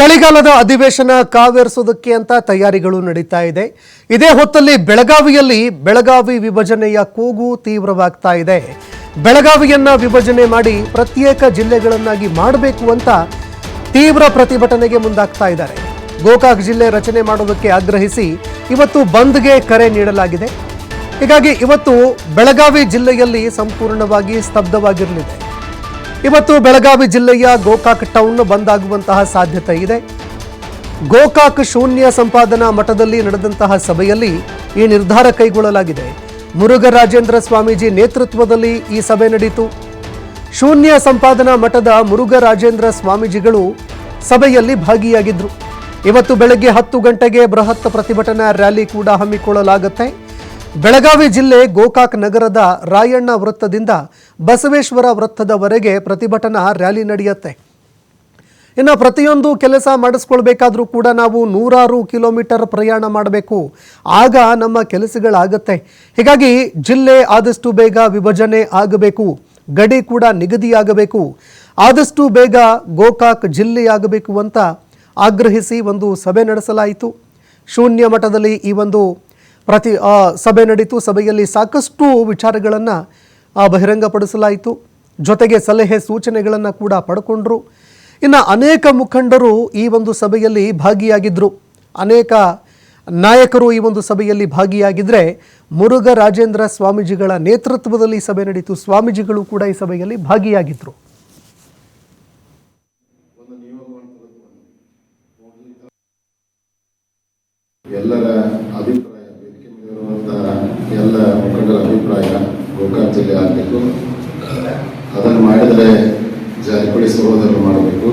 ಚಳಿಗಾಲದ ಅಧಿವೇಶನ ಕಾವೇರಿಸೋದಕ್ಕೆ ಅಂತ ತಯಾರಿಗಳು ನಡೀತಾ ಇದೆ. ಇದೇ ಹೊತ್ತಲ್ಲಿ ಬೆಳಗಾವಿಯಲ್ಲಿ ಬೆಳಗಾವಿ ವಿಭಜನೆಯ ಕೂಗು ತೀವ್ರವಾಗ್ತಾ ಇದೆ. ಬೆಳಗಾವಿಯನ್ನ ವಿಭಜನೆ ಮಾಡಿ ಪ್ರತ್ಯೇಕ ಜಿಲ್ಲೆಗಳನ್ನಾಗಿ ಮಾಡಬೇಕು ಅಂತ ತೀವ್ರ ಪ್ರತಿಭಟನೆಗೆ ಮುಂದಾಗ್ತಾ ಇದ್ದಾರೆ. ಗೋಕಾಕ್ ಜಿಲ್ಲೆ ರಚನೆ ಮಾಡೋದಕ್ಕೆ ಆಗ್ರಹಿಸಿ ಇವತ್ತು ಬಂದ್ಗೆ ಕರೆ ನೀಡಲಾಗಿದೆ. ಹೀಗಾಗಿ ಇವತ್ತು ಬೆಳಗಾವಿ ಜಿಲ್ಲೆಯಲ್ಲಿ ಸಂಪೂರ್ಣವಾಗಿ ಸ್ತಬ್ಧವಾಗಿರಲಿದೆ. ಇವತ್ತು ಬೆಳಗಾವಿ ಜಿಲ್ಲೆಯ ಗೋಕಾಕ್ ಟೌನ್ ಬಂದ್ ಆಗುವಂತಹ ಸಾಧ್ಯತೆ ಇದೆ. ಗೋಕಾಕ್ ಶೂನ್ಯ ಸಂಪಾದನಾ ಮಠದಲ್ಲಿ ನಡೆದಂತಹ ಸಭೆಯಲ್ಲಿ ಈ ನಿರ್ಧಾರ ಕೈಗೊಳ್ಳಲಾಗಿದೆ. ಮುರುಘರಾಜೇಂದ್ರ ಸ್ವಾಮೀಜಿ ನೇತೃತ್ವದಲ್ಲಿ ಈ ಸಭೆ ನಡೆಯಿತು ಶೂನ್ಯ ಸಂಪಾದನಾ ಮಠದ ಮುರುಘರಾಜೇಂದ್ರ ಸ್ವಾಮೀಜಿಗಳು ಸಭೆಯಲ್ಲಿ ಭಾಗಿಯಾಗಿದ್ರು. ಇವತ್ತು ಬೆಳಗ್ಗೆ ಹತ್ತು ಗಂಟೆಗೆ ಬೃಹತ್ ಪ್ರತಿಭಟನಾ ರ್ಯಾಲಿ ಕೂಡ ಹಮ್ಮಿಕೊಳ್ಳಲಾಗುತ್ತೆ. ಬೆಳಗಾವಿ ಜಿಲ್ಲೆ ಗೋಕಾಕ್ ನಗರದ ರಾಯಣ್ಣ ವೃತ್ತದಿಂದ ಬಸವೇಶ್ವರ ವೃತ್ತದವರೆಗೆ ಪ್ರತಿಭಟನಾ ರ್ಯಾಲಿ ನಡೆಯುತ್ತೆ. ಇನ್ನು ಪ್ರತಿಯೊಂದು ಕೆಲಸ ಮಾಡಿಸ್ಕೊಳ್ಬೇಕಾದ್ರೂ ಕೂಡ ನಾವು ನೂರಾರು ಕಿಲೋಮೀಟರ್ ಪ್ರಯಾಣ ಮಾಡಬೇಕು. ಆಗ ನಮ್ಮ ಕೆಲಸಗಳಾಗತ್ತೆ. ಹೀಗಾಗಿ ಜಿಲ್ಲೆ ಆದಷ್ಟು ಬೇಗ ವಿಭಜನೆ ಆಗಬೇಕು. ಗಡಿ ಕೂಡ ನಿಗದಿಯಾಗಬೇಕು. ಆದಷ್ಟು ಬೇಗ ಗೋಕಾಕ್ ಜಿಲ್ಲೆಯಾಗಬೇಕು ಅಂತ ಆಗ್ರಹಿಸಿ ಒಂದು ಸಭೆ ನಡೆಸಲಾಯಿತು. ಶೂನ್ಯ ಮಠದಲ್ಲಿ ಈ ಒಂದು ಪ್ರತಿ ಸಭೆ ನಡೀತು. ಸಭೆಯಲ್ಲಿ ಸಾಕಷ್ಟು ವಿಚಾರಗಳನ್ನು ಬಹಿರಂಗಪಡಿಸಲಾಯಿತು. ಜೊತೆಗೆ ಸಲಹೆ ಸೂಚನೆಗಳನ್ನು ಕೂಡ ಪಡ್ಕೊಂಡ್ರು. ಇನ್ನು ಅನೇಕ ಮುಖಂಡರು ಈ ಒಂದು ಸಭೆಯಲ್ಲಿ ಭಾಗಿಯಾಗಿದ್ದರು ಅನೇಕ ನಾಯಕರು ಈ ಒಂದು ಸಭೆಯಲ್ಲಿ ಭಾಗಿಯಾಗಿದ್ದರೆ ಮುರುಘ ರಾಜೇಂದ್ರ ಸ್ವಾಮೀಜಿಗಳ ನೇತೃತ್ವದಲ್ಲಿ ಸಭೆ ನಡೀತು. ಸ್ವಾಮೀಜಿಗಳು ಕೂಡ ಈ ಸಭೆಯಲ್ಲಿ ಭಾಗಿಯಾಗಿದ್ದರು ಎಲ್ಲರ ಅಭಿಪ್ರಾಯ ವೇದಿಕೆ ಮೇಲಿರುವಂತಹ ಎಲ್ಲ ಮುಖಂಡರ ಅಭಿಪ್ರಾಯ ಗೋಕಾಕ್ ಜಿಲ್ಲೆ ಆಗಬೇಕು ಮಾಡಿದರೆ ಜಾರಿಪಡಿಸುವುದನ್ನು ಮಾಡಬೇಕು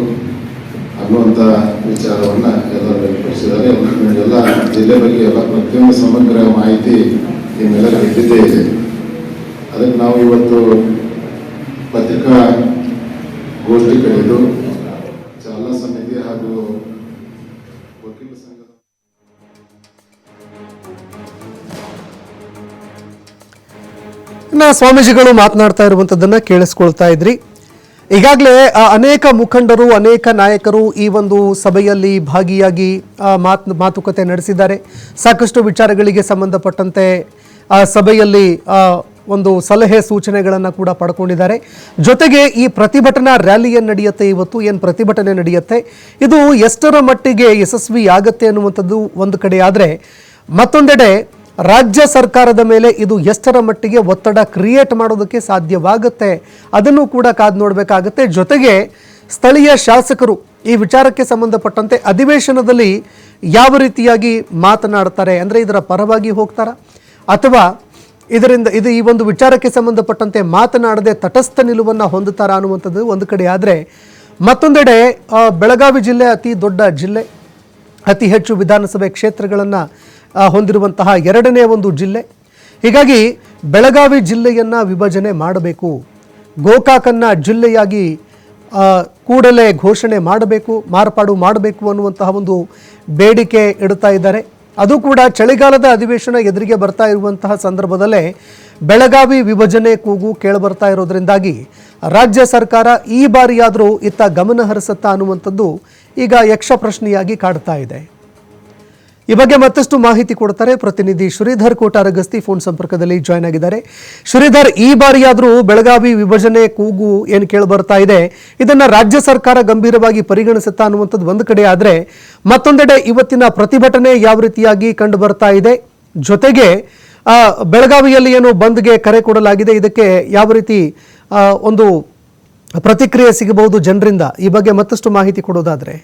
ಅನ್ನುವಂಥ ವಿಚಾರವನ್ನು ಎಲ್ಲರೂ ವ್ಯಕ್ತಪಡಿಸಿದ್ದಾರೆ. ಎಲ್ಲ ಜಿಲ್ಲೆ ಬಗ್ಗೆ ಎಲ್ಲ ಪ್ರತಿಯೊಂದು ಸಮಗ್ರ ಮಾಹಿತಿ ನಿಮ್ಮೆಲ್ಲರೂ ಇದ್ದಿದ್ದೇ ಇದೆ. ಅದಕ್ಕೆ ನಾವು ಇವತ್ತು ಪತ್ರಿಕಾ ಗೋಷ್ಠಿ ಕರೆದು ಚಾಲನಾ ಸಮಿತಿ ಹಾಗೂ ವಕೀಲ ಸಂಘ ಸ್ವಾಮೀಜಿಗಳು ಮಾತನಾಡ್ತಾ ಇರುವಂಥದ್ದನ್ನು ಕೇಳಿಸ್ಕೊಳ್ತಾ ಇದ್ರಿ. ಈಗಾಗಲೇ ಅನೇಕ ಮುಖಂಡರು, ಅನೇಕ ನಾಯಕರು ಈ ಒಂದು ಸಭೆಯಲ್ಲಿ ಭಾಗಿಯಾಗಿ ಮಾತ್, ಮಾತುಕತೆ ನಡೆಸಿದ್ದಾರೆ. ಸಾಕಷ್ಟು ವಿಚಾರಗಳಿಗೆ ಸಂಬಂಧಪಟ್ಟಂತೆ ಸಭೆಯಲ್ಲಿ ಒಂದು ಸಲಹೆ ಸೂಚನೆಗಳನ್ನು ಕೂಡ ಪಡ್ಕೊಂಡಿದ್ದಾರೆ. ಜೊತೆಗೆ ಈ ಪ್ರತಿಭಟನಾ ರ್ಯಾಲಿ ಏನು ನಡೆಯುತ್ತೆ ಇವತ್ತು. ಏನು ಪ್ರತಿಭಟನೆ ನಡೆಯುತ್ತೆ? ಇದು ಎಷ್ಟರ ಮಟ್ಟಿಗೆ ಯಶಸ್ವಿ ಆಗುತ್ತೆ ಅನ್ನುವಂಥದ್ದು ಒಂದು ಕಡೆ ಆದರೆ, ಮತ್ತೊಂದೆಡೆ ರಾಜ್ಯ ಸರ್ಕಾರದ ಮೇಲೆ ಇದು ಎಷ್ಟರ ಮಟ್ಟಿಗೆ ಒತ್ತಡ ಕ್ರಿಯೇಟ್ ಮಾಡೋದಕ್ಕೆ ಸಾಧ್ಯವಾಗುತ್ತೆ? ಅದನ್ನು ಕೂಡ ಕಾದು ನೋಡಬೇಕಾಗುತ್ತೆ. ಜೊತೆಗೆ ಸ್ಥಳೀಯ ಶಾಸಕರು ಈ ವಿಚಾರಕ್ಕೆ ಸಂಬಂಧಪಟ್ಟಂತೆ ಅಧಿವೇಶನದಲ್ಲಿ ಯಾವ ರೀತಿಯಾಗಿ ಮಾತನಾಡ್ತಾರೆ? ಅಂದರೆ ಇದರ ಪರವಾಗಿ ಹೋಗ್ತಾರಾ? ಅಥವಾ ಇದರಿಂದ ಇದು ಈ ಒಂದು ವಿಚಾರಕ್ಕೆ ಸಂಬಂಧಪಟ್ಟಂತೆ ಮಾತನಾಡದೆ ತಟಸ್ಥ ನಿಲುವನ್ನು ಹೊಂದುತ್ತಾರ ಅನ್ನುವಂಥದ್ದು ಒಂದು ಕಡೆ ಆದರೆ ಮತ್ತೊಂದೆಡೆ ಬೆಳಗಾವಿ ಜಿಲ್ಲೆ ಅತಿ ದೊಡ್ಡ ಜಿಲ್ಲೆ, ಅತಿ ಹೆಚ್ಚು ವಿಧಾನಸಭೆ ಕ್ಷೇತ್ರಗಳನ್ನು ಹೊಂದಿರುವಂತಹ ಎರಡನೇ ಒಂದು ಜಿಲ್ಲೆ. ಹೀಗಾಗಿ ಬೆಳಗಾವಿ ಜಿಲ್ಲೆಯನ್ನು ವಿಭಜನೆ ಮಾಡಬೇಕು. ಗೋಕಾಕನ್ನ ಜಿಲ್ಲೆಯಾಗಿ ಕೂಡಲೇ ಘೋಷಣೆ ಮಾಡಬೇಕು, ಮಾರ್ಪಾಡು ಮಾಡಬೇಕು ಅನ್ನುವಂತಹ ಒಂದು ಬೇಡಿಕೆ ಇಡ್ತಾ ಇದ್ದಾರೆ. ಅದು ಕೂಡ ಚಳಿಗಾಲದ ಅಧಿವೇಶನ ಎದುರಿಗೆ ಬರ್ತಾ ಇರುವಂತಹ ಸಂದರ್ಭದಲ್ಲೇ ಬೆಳಗಾವಿ ವಿಭಜನೆ ಕೂಗು ಕೇಳಿಬರ್ತಾ ಇರೋದ್ರಿಂದಾಗಿ ರಾಜ್ಯ ಸರ್ಕಾರ ಈ ಬಾರಿಯಾದರೂ ಇತ್ತ ಗಮನ ಹರಿಸುತ್ತಾ ಅನ್ನುವಂಥದ್ದು ಈಗ ಯಕ್ಷಪ್ರಶ್ನೆಯಾಗಿ ಕಾಡ್ತಾ ಇದೆ. ಈ ಬಗ್ಗೆ ಮತ್ತಷ್ಟು ಮಾಹಿತಿ ಕೊಡ್ತಾರೆ ಪ್ರತಿನಿಧಿ ಶ್ರೀಧರ್ ಕೋಟಾರ ಗಸ್ತಿ ಫೋನ್ ಸಂಪರ್ಕದಲ್ಲಿ ಜಾಯ್ನ್ ಆಗಿದ್ದಾರೆ. ಶ್ರೀಧರ್, ಈ ಬಾರಿಯಾದರೂ ಬೆಳಗಾವಿ ವಿಭಜನೆ ಕೂಗು ಏನು ಕೇಳಿ ಬರ್ತಾ ಇದೆ? ಇದನ್ನು ರಾಜ್ಯ ಸರ್ಕಾರ ಗಂಭೀರವಾಗಿ ಪರಿಗಣಿಸುತ್ತಾ ಅನ್ನುವಂಥದ್ದು ಒಂದು ಕಡೆ ಆದರೆ ಮತ್ತೊಂದೆಡೆ ಇವತ್ತಿನ ಪ್ರತಿಭಟನೆ ಯಾವ ರೀತಿಯಾಗಿ ಕಂಡು ಬರ್ತಾ ಇದೆ? ಜೊತೆಗೆ ಬೆಳಗಾವಿಯಲ್ಲಿ ಏನು ಬಂದ್ಗೆ ಕರೆ ಕೊಡಲಾಗಿದೆ? ಇದಕ್ಕೆ ಯಾವ ರೀತಿ ಒಂದು ಪ್ರತಿಕ್ರಿಯೆ ಸಿಗಬಹುದು ಜನರಿಂದ? ಈ ಬಗ್ಗೆ ಮತ್ತಷ್ಟು ಮಾಹಿತಿ ಕೊಡೋದಾದ್ರೆ.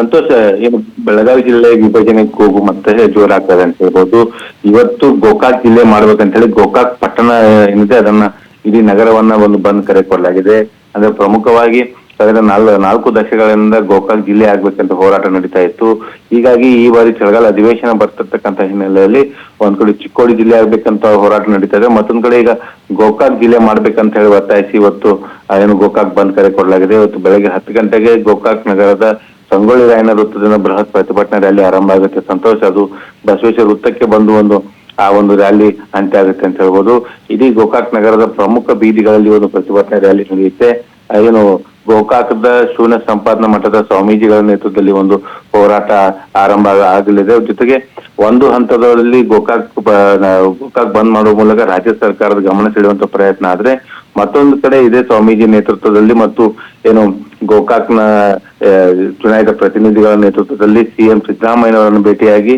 ಸಂತೋಷ. ಏನು, ಬೆಳಗಾವಿ ಜಿಲ್ಲೆ ವಿಭಜನೆಗೆ ಹೋಗು ಮತ್ತೆ ಜೋರಾಗ್ತದೆ ಅಂತ ಹೇಳ್ಬೋದು. ಇವತ್ತು ಗೋಕಾಕ್ ಜಿಲ್ಲೆ ಮಾಡ್ಬೇಕಂತ ಹೇಳಿ ಗೋಕಾಕ್ ಪಟ್ಟಣ, ಏನಿದೆ ಅದನ್ನ ಇಡೀ ನಗರವನ್ನ ಒಂದು ಬಂದ್ ಕರೆ ಕೊಡಲಾಗಿದೆ. ಅಂದ್ರೆ ಪ್ರಮುಖವಾಗಿ ಕಳೆದ ನಾಲ್, ನಾಲ್ಕು ದಶಕಗಳಿಂದ ಗೋಕಾಕ್ ಜಿಲ್ಲೆ ಆಗ್ಬೇಕಂತ ಹೋರಾಟ ನಡೀತಾ ಇತ್ತು. ಹೀಗಾಗಿ ಈ ಬಾರಿ ಚಳಿಗಾಲ ಅಧಿವೇಶನ ಬರ್ತಿರ್ತಕ್ಕಂಥ ಹಿನ್ನೆಲೆಯಲ್ಲಿ ಒಂದ್ ಕಡೆ ಚಿಕ್ಕೋಡಿ ಜಿಲ್ಲೆ ಆಗ್ಬೇಕಂತ ಹೋರಾಟ ನಡೀತಾ ಇದೆ. ಮತ್ತೊಂದ್ ಕಡೆ ಈಗ ಗೋಕಾಕ್ ಜಿಲ್ಲೆ ಮಾಡ್ಬೇಕಂತ ಹೇಳಿ ಒತ್ತಾಯಿಸಿ ಇವತ್ತು ಏನು ಗೋಕಾಕ್ ಬಂದ್ ಕರೆ ಕೊಡಲಾಗಿದೆ. ಇವತ್ತು ಬೆಳಗ್ಗೆ ಹತ್ತು ಗಂಟೆಗೆ ಗೋಕಾಕ್ ನಗರದ ಸಂಗೊಳ್ಳಿ ರಾಯನ ವೃತ್ತದಿಂದ ಬೃಹತ್ ಪ್ರತಿಭಟನಾ ರ್ಯಾಲಿ ಆರಂಭ ಆಗುತ್ತೆ. ಸಂತೋಷ, ಅದು ಬಸವೇಶ್ವರ ವೃತ್ತಕ್ಕೆ ಬಂದು ಒಂದು, ಆ ಒಂದು ರ್ಯಾಲಿ ಅಂತ್ಯ ಆಗುತ್ತೆ ಅಂತ ಹೇಳ್ಬೋದು. ಇಡೀ ಗೋಕಾಕ್ ನಗರದ ಪ್ರಮುಖ ಬೀದಿಗಳಲ್ಲಿ ಒಂದು ಪ್ರತಿಭಟನಾ ರ್ಯಾಲಿ ನಡೆಯುತ್ತೆ. ಏನು ಗೋಕಾಕದ ಶೂನ್ಯ ಸಂಪಾದನಾ ಮಠದ ಸ್ವಾಮೀಜಿಗಳ ನೇತೃತ್ವದಲ್ಲಿ ಒಂದು ಹೋರಾಟ ಆರಂಭ ಆಗಲಿದೆ. ಜೊತೆಗೆ ಒಂದು ಹಂತದಲ್ಲಿ ಗೋಕಾಕ್ ಗೋಕಾಕ್ ಬಂದ್ ಮಾಡುವ ಮೂಲಕ ರಾಜ್ಯ ಸರ್ಕಾರದ ಗಮನ ಸೆಳೆಯುವಂತ ಪ್ರಯತ್ನ ಆದ್ರೆ ಮತ್ತೊಂದು ಕಡೆ ಇದೇ ಸ್ವಾಮೀಜಿ ನೇತೃತ್ವದಲ್ಲಿ ಮತ್ತು ಏನು ಗೋಕಾಕ್ನ ಚುನಾಯಿತ ಪ್ರತಿನಿಧಿಗಳ ನೇತೃತ್ವದಲ್ಲಿ ಸಿಎಂ ಸಿದ್ದರಾಮಯ್ಯನವರನ್ನು ಭೇಟಿಯಾಗಿ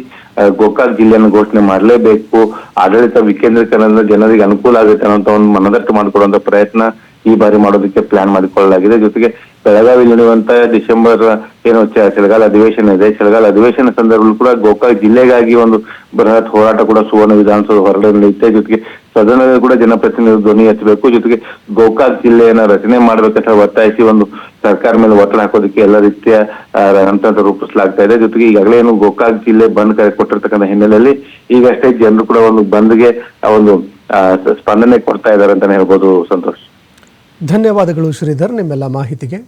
ಗೋಕಾಕ್ ಜಿಲ್ಲೆಯನ್ನು ಘೋಷಣೆ ಮಾಡಲೇಬೇಕು. ಆಡಳಿತ ವಿಕೇಂದ್ರೀಕರಣದಿಂದ ಜನರಿಗೆ ಅನುಕೂಲ ಆಗುತ್ತೆ ಅನ್ನೋ ಒಂದು ಮನದಟ್ಟು ಮಾಡಿಕೊಡುವಂತ ಪ್ರಯತ್ನ ಈ ಬಾರಿ ಮಾಡೋದಕ್ಕೆ ಪ್ಲಾನ್ ಮಾಡಿಕೊಳ್ಳಲಾಗಿದೆ. ಜೊತೆಗೆ ಬೆಳಗಾವಿ ನಡೆಯುವಂತ ಡಿಸೆಂಬರ್ ಏನು ಚಳಿಗಾಲ ಅಧಿವೇಶನ ಇದೆ. ಚಳಿಗಾಲ ಅಧಿವೇಶನ ಸಂದರ್ಭದಲ್ಲಿ ಕೂಡ ಗೋಕಾಕ್ ಜಿಲ್ಲೆಗಾಗಿ ಒಂದು ಬೃಹತ್ ಹೋರಾಟ ಕೂಡ ಸುವರ್ಣ ವಿಧಾನಸೌಧ ಹೊರಗಡೆ ನಡೆಯುತ್ತೆ. ಜೊತೆಗೆ ಸದನದಲ್ಲಿ ಕೂಡ ಜನಪ್ರತಿನಿಧಿ ಧ್ವನಿ ಎತ್ತಬೇಕು. ಜೊತೆಗೆ ಗೋಕಾಕ್ ಜಿಲ್ಲೆಯನ್ನ ರಚನೆ ಮಾಡ್ಬೇಕಂತ ಒತ್ತಾಯಿಸಿ ಒಂದು ಸರ್ಕಾರ ಮೇಲೆ ಒತ್ತಡ ಹಾಕೋದಕ್ಕೆ ಎಲ್ಲ ರೀತಿಯ ಹಂತ ಹಂತ ರೂಪಿಸಲಾಗ್ತಾ ಇದೆ. ಜೊತೆಗೆ ಈಗಾಗಲೇ ಏನು ಗೋಕಾಕ್ ಜಿಲ್ಲೆ ಬಂದ್ ಕರೆ ಕೊಟ್ಟಿರ್ತಕ್ಕಂಥ ಹಿನ್ನೆಲೆಯಲ್ಲಿ ಈಗಷ್ಟೇ ಜನರು ಕೂಡ ಒಂದು ಬಂದ್ಗೆ ಒಂದು ಸ್ಪಂದನೆ ಕೊಡ್ತಾ ಇದ್ದಾರೆ ಅಂತಾನೆ ಹೇಳ್ಬೋದು ಸಂತೋಷ್. ಧನ್ಯವಾದಗಳು ಶ್ರೀಧರ್ ನಿಮ್ಮೆಲ್ಲ ಮಾಹಿತಿಗೆ.